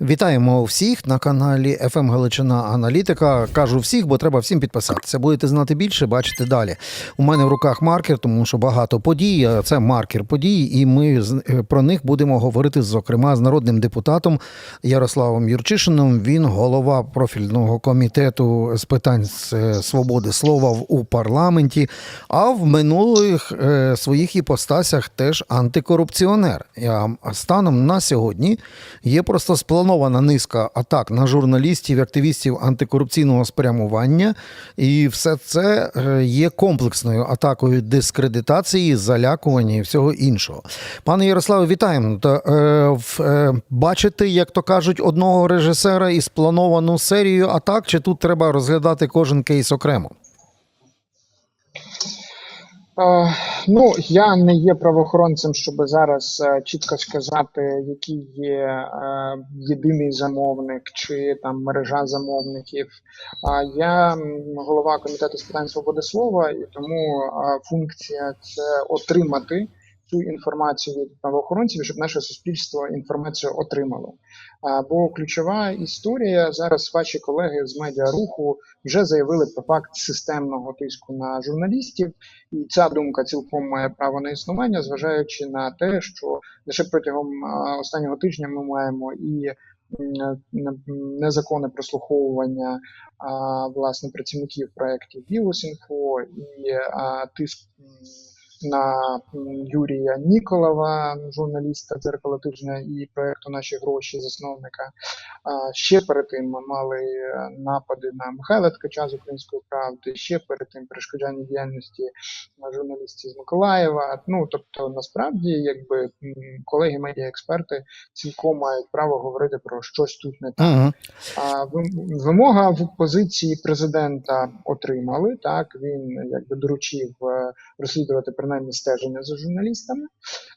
Вітаємо всіх на каналі FM Галичина Аналітика. Кажу всіх, бо треба всім підписатися. Будете знати більше, бачите далі. У мене в руках маркер, тому що багато подій. Це маркер подій, і ми е, про них будемо говорити, зокрема, з народним депутатом Ярославом Юрчишином. Він голова профільного комітету з питань е, свободи слова у парламенті. А в минулих е, своїх іпостасях теж антикорупціонер. Станом на сьогодні є просто спланована низка атак на журналістів, активістів антикорупційного спрямування, і все це е, є комплексною атакою дискредитації, залякування і всього іншого. Пане Ярославе, вітаємо. Та, е, в, е, бачите, як то кажуть, одного режисера і сплановану серію атак, чи тут треба розглядати кожен кейс окремо? Е, Ну, я не є правоохоронцем, щоб зараз е, чітко сказати, який є е, єдиний замовник чи там мережа замовників. А я голова комітету з питань свободи слова, і тому функція це отримати цю інформацію від правоохоронців, щоб наше суспільство інформацію отримало. Бо ключова історія зараз ваші колеги з медіаруху вже заявили про факт системного тиску на журналістів. І ця думка цілком має право на існування, зважаючи на те, що лише протягом останнього тижня ми маємо і незаконне прослуховування власне працівників проєктів Вілосінфо і тиск на Юрія Ніколова, журналіста дзеркала тижня і проєкту Наші гроші, засновника. Ще перед тим ми мали е, напади на Михайла Ткача з української правди, ще перед тим перешкоджання діяльності журналістів з Миколаєва. Ну тобто, насправді, якби колеги медіаексперти цілком мають право говорити про щось тут не так. А вимога в позиції президента отримали. Так він якби доручив е, розслідувати принаймні стеження за журналістами.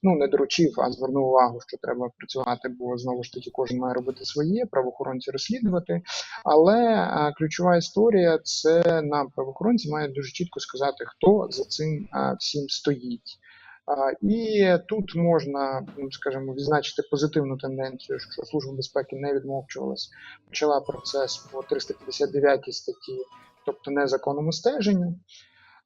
Ну не доручив, а звернув увагу, що треба працювати, бо знову ж таки кожен має робити своє, правоохоронці розслідувати. Але ключова історія це нам правоохоронці мають дуже чітко сказати, хто за цим всім стоїть. І тут можна, ну, скажімо, відзначити позитивну тенденцію, що Служба безпеки не відмовчувалась, почала процес по 359 статті, тобто незаконному стеженню.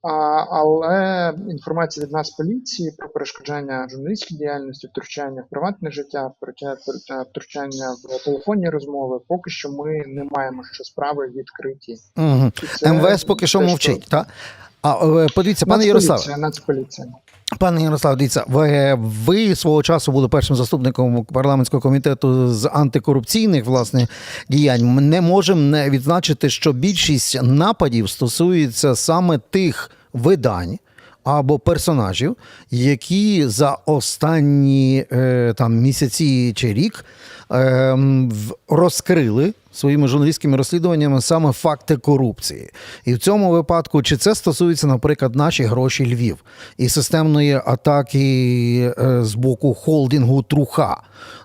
Але інформація від нас поліції про перешкоджання журналістській діяльності, втручання в приватне життя, втруча- втручання в телефонні розмови, поки що ми не маємо що справи відкриті. Угу. МВС поки що мовчить. Та? А е, подивіться, пане Ярославе, Нацполіція. Пане Ярослав, дивіться, ви, ви свого часу були першим заступником парламентського комітету з антикорупційних власне діянь. Ми не можемо не відзначити, що більшість нападів стосується саме тих видань. Або персонажів, які за останні е, там місяці чи рік розкрили своїми журналістськими розслідуваннями саме факти корупції. І в цьому випадку, чи це стосується, наприклад, наші гроші Львів і системної атаки е, з боку холдингу Труха.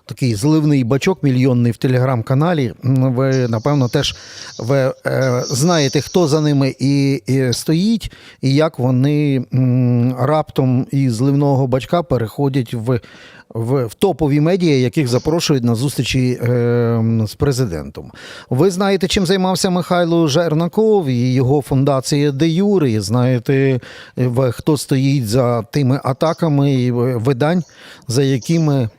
Такий зливний бачок мільйонний в телеграм-каналі. Ви, напевно, теж ви е, знаєте, хто за ними і, стоїть, і як вони раптом із зливного бачка переходять в, в, в топові медіа, яких запрошують на зустрічі е, з президентом. Ви знаєте, чим займався Михайло Жернаков і його фундація Де Юри. Знаєте, хто стоїть за тими атаками і видань, за якими е,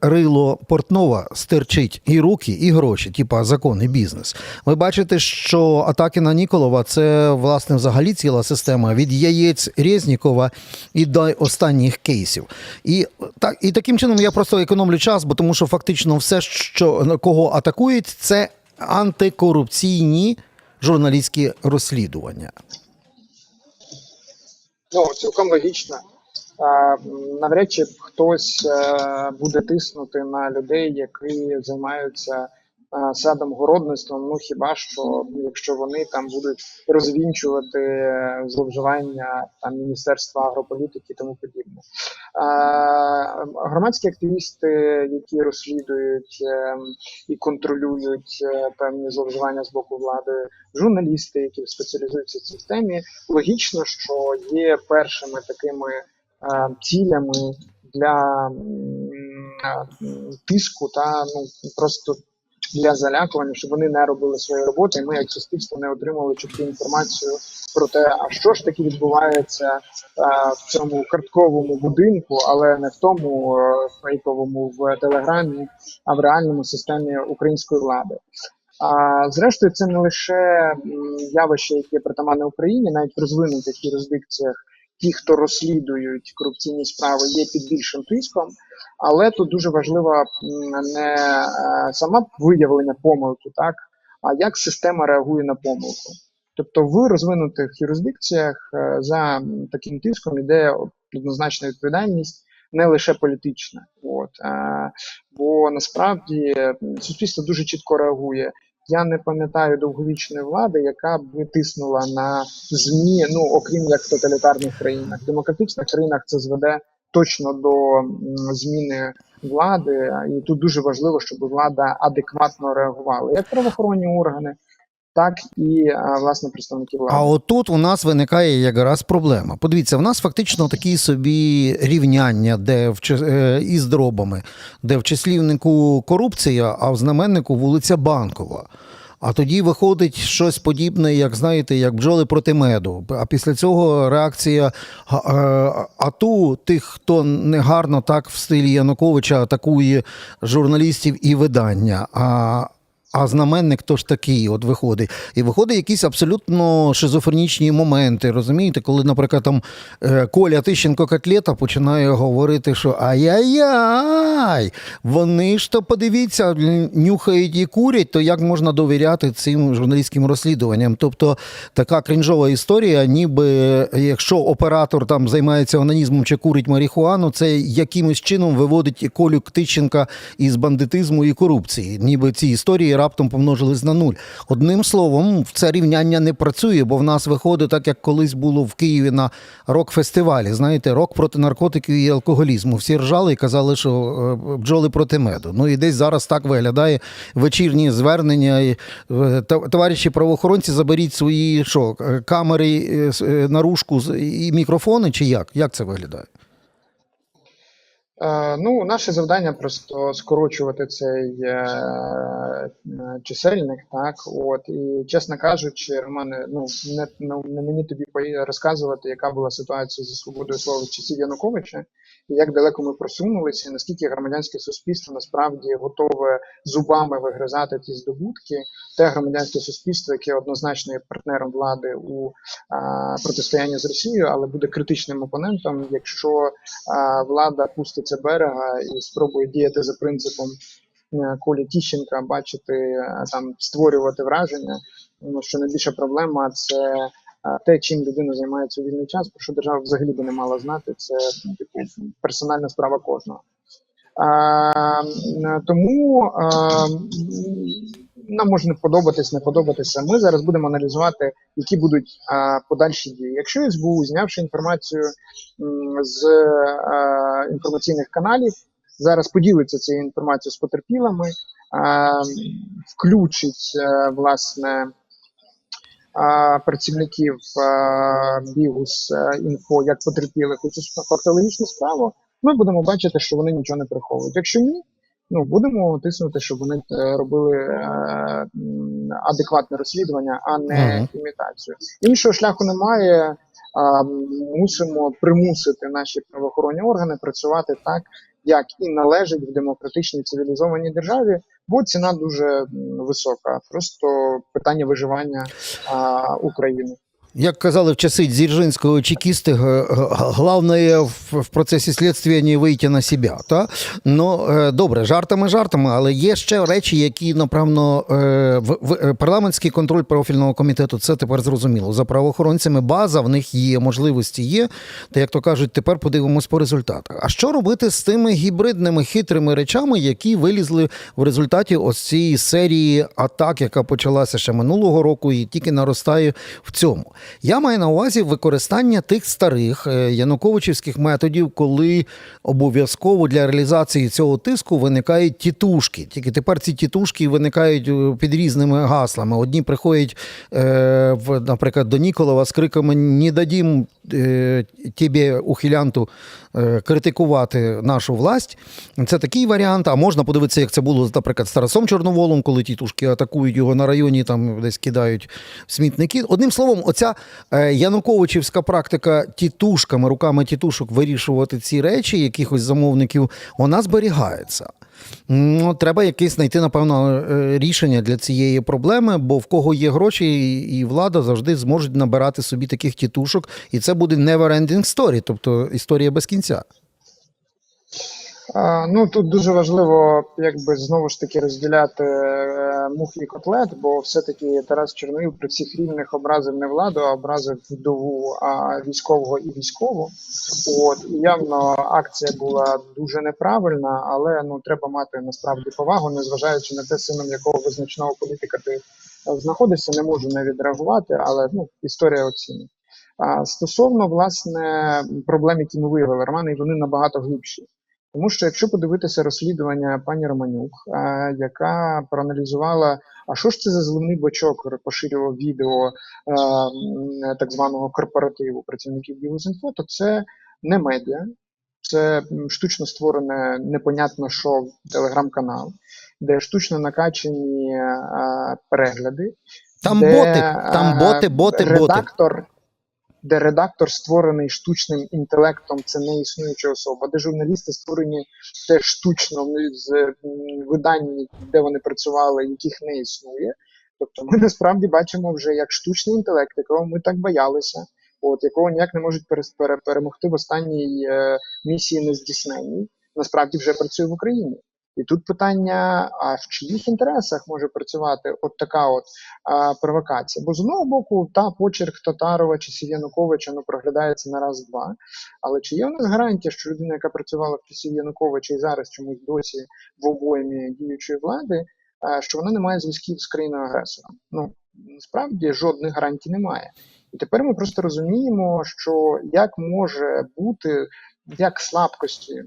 рило Портнова стирчить і руки, і гроші, типа законний бізнес. Ви бачите, що атаки на Ніколова це власне взагалі ціла система від яєць Резнікова і до останніх кейсів. І так і таким чином я просто економлю час, бо тому що фактично все, що кого атакують, це антикорупційні журналістські розслідування. Ну, цілком логічно. А, Навряд чи хтось е, буде тиснути на людей, які займаються е, садом-городництвом. Ну хіба що якщо вони там будуть розвінчувати е, зловживання там міністерства агрополітики і тому подібне. Громадські активісти, які розслідують е, і контролюють е, певні зловживання з боку влади, журналісти, які спеціалізуються в цій темі, логічно, що є першими такими е, цілями для тиску та ну просто для залякування, щоб вони не робили свої роботи, ми, як суспільство, не отримали чітку інформацію про те, а що ж таки відбувається в цьому картковому будинку, але не в тому фейковому в телеграмі, а в реальному системі української влади. А зрештою, це не лише явище, яке притаманне Україні, навіть в розвинутих юрисдикціях, ті, хто розслідують корупційні справи, є під більшим тиском. Але тут дуже важливо не е, сама виявлення помилки, так а як система реагує на помилку. Тобто в розвинутих юрисдикціях е, за таким тиском іде однозначна відповідальність, не лише політична. От, е, бо насправді суспільство дуже чітко реагує. Я не пам'ятаю довговічної влади, яка б тиснула на змі, ну окрім як в тоталітарних країнах. В демократичних країнах це зведе точно до зміни влади, і тут дуже важливо, щоб влада адекватно реагувала, як правоохоронні органи, так і власне представники влади. А отут у нас виникає якраз проблема. Подивіться, в нас фактично такі собі рівняння, де в е, із дробами, де в числівнику корупція, а в знаменнику вулиця Банкова. А тоді виходить щось подібне, як знаєте, як бджоли проти меду. А після цього реакція е, ату тих, хто негарно так в стилі Януковича атакує журналістів і видання. А, а знаменник то ж такий, от виходить. І виходить якісь абсолютно шизофренічні моменти. Розумієте, коли, наприклад, там е, Коля Тищенко Котлета починає говорити, що ай-яй-яй, вони ж то подивіться, нюхають і курять, то як можна довіряти цим журналістським розслідуванням? Тобто така крінжова історія, ніби якщо оператор там займається онанізмом чи курить марихуану, це якимось чином виводить Колю Тищенка із бандитизму і корупції. Ніби ці історії раптом помножились на нуль. Одним словом, це рівняння не працює, бо в нас виходить так, як колись було в Києві на рок-фестивалі. Знаєте, рок проти наркотиків і алкоголізму. Всі ржали і казали, що е, бджоли проти меду. Ну і десь зараз так виглядає вечірні звернення. І, е, Товариші правоохоронці, заберіть свої що, е, камери, наружку і мікрофони, чи як? Як це виглядає? Е, Ну, наше завдання просто скорочувати цей е, е, чисельник, так? От і чесно кажучи, Романе, ну не, ну, не мені тобі розказувати, яка була ситуація зі свободою слова часів Януковича, як далеко ми просунулися, наскільки громадянське суспільство насправді готове зубами вигризати ті здобутки, те громадянське суспільство, яке однозначно є партнером влади у а, протистоянні з Росією, але буде критичним опонентом, якщо а, влада пуститься берега і спробує діяти за принципом е, Колі Тіщенка, бачити е, там створювати враження. Ну, що найбільша проблема це те, чим людина займається у вільний час, про що держава взагалі би не мала знати. Це персональна справа кожного. А, тому а, нам може не подобатись, не подобатися. Ми зараз будемо аналізувати, які будуть а, подальші дії. Якщо СБУ, знявши інформацію з а, інформаційних каналів, зараз поділиться цією інформацією з потерпілими, а, включить е, власне а, працівників Бігус інфо як потерпілих у цю фактологічну справу, ми будемо бачити, що вони нічого не приховують. Якщо ні, ну будемо тиснути, щоб вони е, робили е, адекватне розслідування, а не імітацію. Іншого шляху немає. А, мусимо примусити наші правоохоронні органи працювати так, як і належить в демократичній цивілізованій державі, бо ціна дуже висока. Просто питання виживання а, України. Як казали в часи Дзержинського чекісти, головне в, процесі слідства не вийти на себе. Та? Ну, е, добре, жартами жартами, але є ще речі, які, напевно, е, в, е, парламентський контроль профільного комітету, це тепер зрозуміло. За правоохоронцями база, в них є, можливості є. Та, як то кажуть, тепер подивимось по результатах. А що робити з тими гібридними хитрими речами, які вилізли в результаті ось цієї серії атак, яка почалася ще минулого року і тільки наростає в цьому? Я маю на увазі використання тих старих е, януковичівських методів, коли обов'язково для реалізації цього тиску виникають тітушки. Тільки тепер ці тітушки виникають е, під різними гаслами. Одні приходять, е, наприклад, до Ніколова з криками «Не дадім тебе, ухилянту, критикувати нашу власть. Це такий варіант. А можна подивитися, як це було, наприклад, з Тарасом Чорноволом, коли тітушки атакують його на районі, там десь кидають смітники. Одним словом, оця е, Януковичівська практика тітушками, руками тітушок вирішувати ці речі, якихось замовників, вона зберігається. Ну, треба якесь знайти, напевно, е, рішення для цієї проблеми, бо в кого є гроші і- влада завжди зможуть набирати собі таких тітушок, і це буде never-ending story, тобто історія без кінця. Ну тут дуже важливо, якби знову ж таки розділяти е, мух і котлет, бо все-таки Тарас Чорноїл при всіх рівних образив не владу, а образив вдову а військового і військову. От явно акція була дуже неправильна, але ну треба мати насправді повагу, незважаючи на те, сином якого визначного політика ти е, знаходишся, не можу не відреагувати, але ну історія оцінить. А стосовно власне проблем, які ми виявили, Романе, і вони набагато глибші. Тому що якщо подивитися розслідування пані Романюк, е, яка проаналізувала, а що ж це за зливний бачок поширював відео е, так званого корпоративу працівників Білозінфо, то це не медіа, це штучно створене непонятно що телеграм-канал, де штучно накачані е, перегляди. Там де, боти, там боти, боти, боти. Де редактор створений штучним інтелектом, це не існуюча особа, де журналісти створені теж штучно з видань, де вони працювали, яких не існує. Тобто ми насправді бачимо вже як штучний інтелект, якого ми так боялися, от якого ніяк не можуть перемогти в останній е, місії нездійсненній, насправді вже працює в Україні. І тут питання: а в чиїх інтересах може працювати от така от а, провокація? Бо з одного боку, та почерк Татарова чи Сіянуковича ну, проглядається на раз-два. Але чи є у нас гарантія, що людина, яка працювала в часі Януковича і зараз чомусь досі в обоймі діючої влади, а, що вона не має зв'язків з країною агресором? Ну насправді жодних гарантій немає. І тепер ми просто розуміємо, що як може бути як слабкості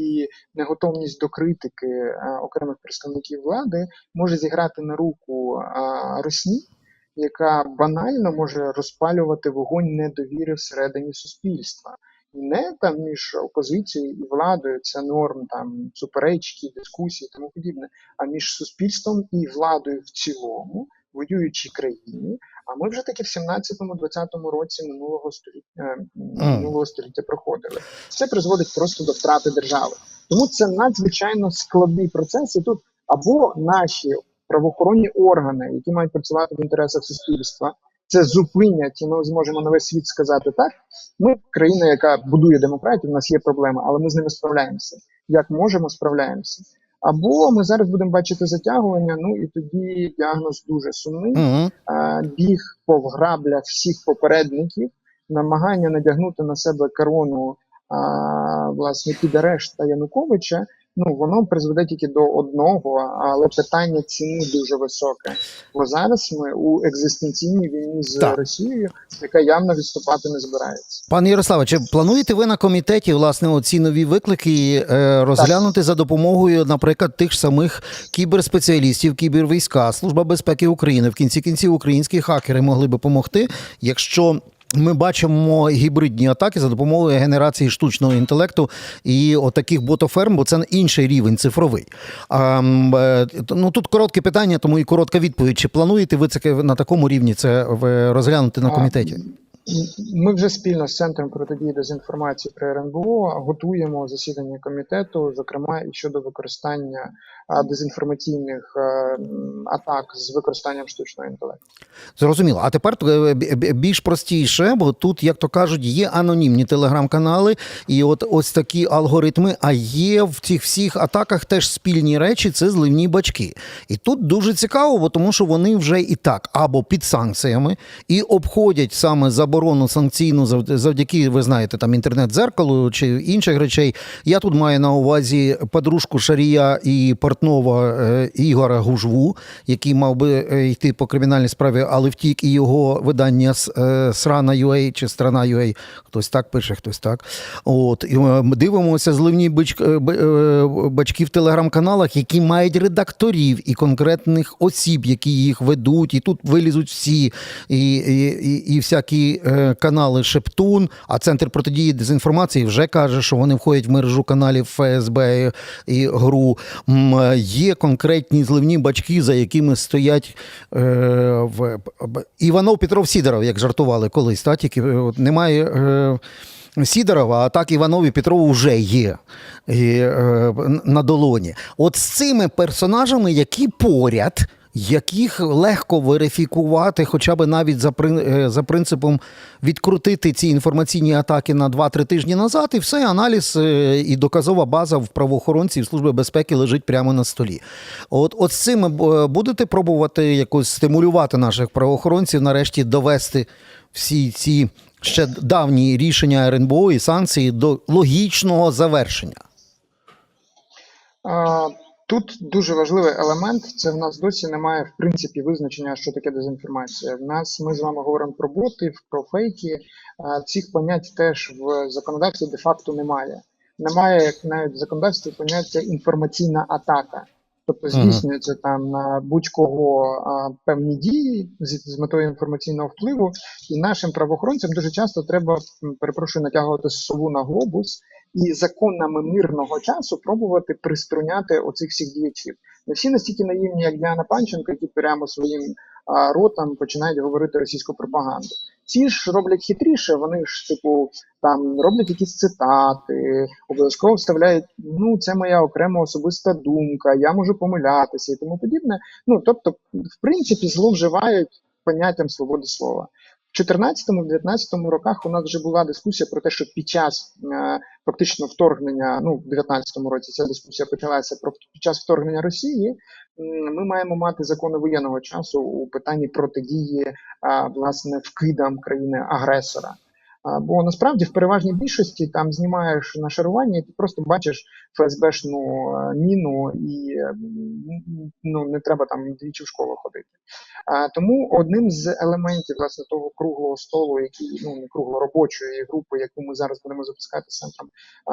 і неготовність до критики е, окремих представників влади може зіграти на руку Росії, яка банально може розпалювати вогонь недовіри всередині суспільства. Не там між опозицією і владою, це норм там суперечки, дискусії, тому подібне, а між суспільством і владою в цілому, воюючій країні. А ми вже таки в 17-20 році минулого століття минулого століття проходили. Це призводить просто до втрати держави. Тому це надзвичайно складний процес, і тут або наші правоохоронні органи, які мають працювати в інтересах суспільства, це зупинять, і ми зможемо на весь світ сказати так. Ми країна, яка будує демократію, у нас є проблеми, але ми з ними справляємося. Як можемо, справляємося. Або ми зараз будемо бачити затягування. Ну і тоді діагноз дуже сумний. Угу. Біг по граблях всіх попередників, намагання надягнути на себе корону а, власне під арешт та Януковича. Ну воно призведе тільки до одного, але питання ціни дуже високе. Бо зараз ми у екзистенційній війні з Так. Росією, яка явно відступати не збирається. Пане Ярославе, чи плануєте ви на комітеті власне оці нові виклики е, розглянути за допомогою, наприклад, тих ж самих кіберспеціалістів, кібервійська, Служба безпеки України, в кінці кінців українські хакери могли би допомогти, якщо. Ми бачимо гібридні атаки за допомогою генерації штучного інтелекту і отаких ботоферм, бо це інший рівень цифровий. А, е, ну тут коротке питання, тому і коротка відповідь. Чи плануєте ви це на такому рівні це розглянути на комітеті? Ми вже спільно з центром протидії дезінформації при РНБО готуємо засідання комітету, зокрема і щодо використання дезінформаційних атак з використанням штучного інтелекту. Зрозуміло. А тепер е, бі- бі- більш простіше, бо тут, як то кажуть, є анонімні телеграм-канали, і от ось такі алгоритми. А є в цих всіх атаках теж спільні речі, це зливні бачки. І тут дуже цікаво, бо тому що вони вже і так або під санкціями і обходять саме заборону заборону санкційну зав- завдяки, ви знаєте, там інтернет-дзеркалу чи інших речей. Я тут маю на увазі подружку Шарія і Портнова е, Ігора Гужву, який мав би е, йти по кримінальній справі, але втік і його видання е, Срана.ua чи Страна.ua, хтось так пише, хтось так. От дивимося зливні бачки в телеграм-каналах, які мають редакторів і конкретних осіб, які їх ведуть, і тут вилізуть всі, і, і, і, і всякі канали Шептун, а центр протидії дезінформації вже каже, що вони входять в мережу каналів ФСБ і ГРУ. Е, Є конкретні зливні бачки, за якими стоять е, в Іванов Петров Сідоров, як жартували колись, та тільки е, немає. Е, Сідорова, а так Іванов і Петрову вже є і, е, на долоні. От з цими персонажами, які поряд, яких легко верифікувати, хоча б навіть за, е, за принципом відкрутити ці інформаційні атаки на 2-3 тижні назад, і все, аналіз е, і доказова база в правоохоронців Служби безпеки лежить прямо на столі. От, от з цим е, будете пробувати якось стимулювати наших правоохоронців, нарешті довести всі ці ще давні рішення РНБО і санкції до логічного завершення. Тут дуже важливий елемент. Це в нас досі немає в принципі визначення, що таке дезінформація. В нас ми з вами говоримо про боти, про фейки. Цих понять теж в законодавстві де-факто немає. Немає як навіть в законодавстві поняття інформаційна атака. Тобто здійснюється там на будь-кого певні дії з, з метою інформаційного впливу, і нашим правоохоронцям дуже часто треба перепрошую натягувати сову на глобус і законами мирного часу пробувати приструняти оцих всіх діячів. Не всі настільки наївні, як Діана Панченко, які прямо своїм а, ротом починають говорити російську пропаганду. Ці ж роблять хитріше, вони ж типу там роблять якісь цитати, обов'язково вставляють. Ну, це моя окрема особиста думка, я можу помилятися і тому подібне. Ну тобто, в принципі, зловживають поняттям свободи слова. В 14-19 роках у нас вже була дискусія про те, що під час е, фактично вторгнення, ну в 19-му році ця дискусія почалася про під час вторгнення Росії. Ми маємо мати закони воєнного часу у питанні протидії власне вкидам країни агресора. Бо насправді в переважній більшості там знімаєш нашарування, і ти просто бачиш ФСБшну е, міну, і е, ну не треба там двічі в школу ходити. А, тому одним з елементів власне того круглого столу, який ну не кругло робочої групи, яку ми зараз будемо запускати з центром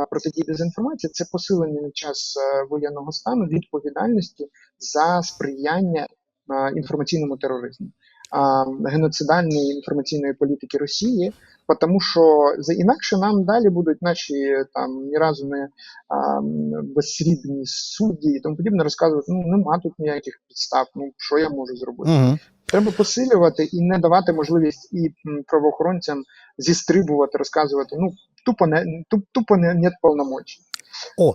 протидії дезінформації, це посилення на час е, воєнного стану відповідальності за сприяння а, інформаційному тероризму, геноцидальної інформаційної політики Росії. Тому що за інакше нам далі будуть наші там ні разу не а, безсрібні судді і тому подібне розказувати. Ну нема тут ніяких підстав. Ну що я можу зробити? Угу. Треба посилювати і не давати можливість і правоохоронцям зістрибувати, розказувати. Ну тупо не тупо не нет повномочі.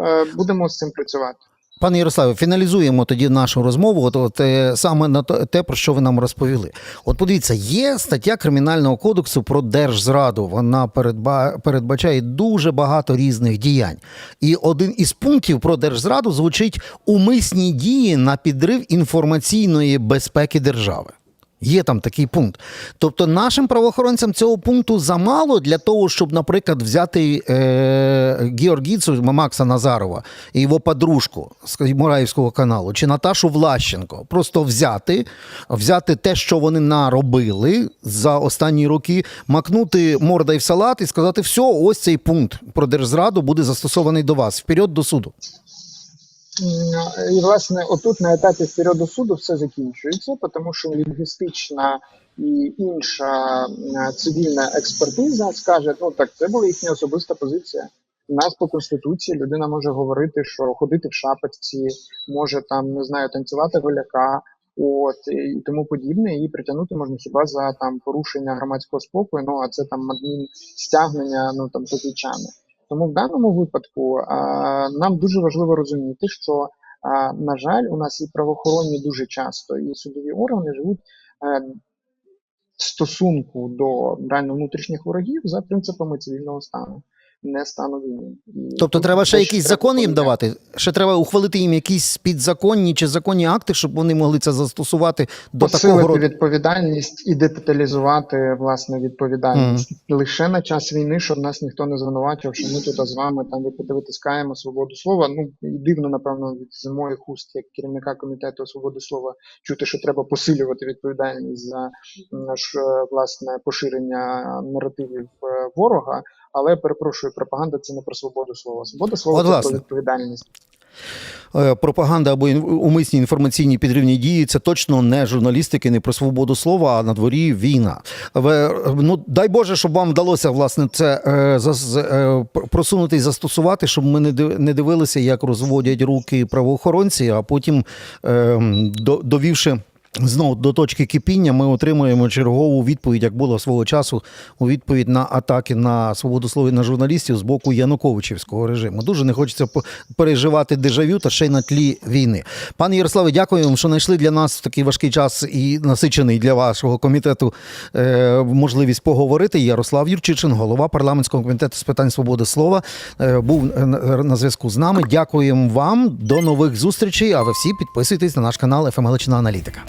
Е, будемо з цим працювати. Пане Ярославе, фіналізуємо тоді нашу розмову. От, от е, саме на те, про що ви нам розповіли. От подивіться, є стаття кримінального кодексу про держзраду. Вона передба, передбачає дуже багато різних діянь. І один із пунктів про держзраду звучить умисні дії на підрив інформаційної безпеки держави. Є там такий пункт. Тобто нашим правоохоронцям цього пункту замало для того, щоб, наприклад, взяти е, Георгіцу Макса Назарова і його подружку з Мураївського каналу, чи Наташу Влащенко. Просто взяти, взяти те, що вони наробили за останні роки, макнути мордой в салат і сказати: все, ось цей пункт про держзраду буде застосований до вас. Вперед до суду. І власне, отут на етапі вперед до суду все закінчується, тому що лінгвістична і інша цивільна експертиза скаже: ну так це була їхня особиста позиція. У нас по конституції людина може говорити, що ходити в шапочці, може там не знаю, танцювати голяка, от і тому подібне. Її притягнути можна хіба за там порушення громадського спокою. Ну а це там адмін стягнення, ну там копійчани. Тому в даному випадку а, нам дуже важливо розуміти, що а, на жаль, у нас і правоохоронні дуже часто, і судові органи живуть а, в стосунку до реально внутрішніх ворогів за принципами цивільного стану. Не стану війни. І Тобто треба ще якийсь закон їм давати? Ще треба ухвалити їм якісь підзаконні чи законні акти, щоб вони могли це застосувати до посилити такого роду. відповідальність і деталізувати власне відповідальність лише на час війни, щоб нас ніхто не звинувачив, що ми тут з вами там витискаємо свободу слова. Ну і дивно, напевно, від з моїх уст як керівника комітету свободи слова чути, що треба посилювати відповідальність за ж, е, власне поширення наративів е, ворога. Але перепрошую, пропаганда це не про свободу слова. Свобода слова От, це про відповідальність. Е, Пропаганда або умисні інформаційні підривні дії це точно не журналістики, не про свободу слова, а на дворі війна. Ви, ну дай Боже, щоб вам вдалося власне це е, е, просунути і застосувати, щоб ми не див- не дивилися, як розводять руки правоохоронці, а потім е, довівши. Знову до точки кипіння ми отримуємо чергову відповідь, як було свого часу у відповідь на атаки на свободу слова на журналістів з боку Януковичівського режиму. Дуже не хочеться переживати дежавю та ще й на тлі війни. Пане Ярославе, дякую вам, що знайшли для нас в такий важкий час і насичений для вашого комітету е, можливість поговорити. Ярослав Юрчичин, голова парламентського комітету з питань свободи слова, е, був на зв'язку з нами. Дякуємо вам. До нових зустрічей. А ви всі підписуйтесь на наш канал «ФМ Галичина Аналітика.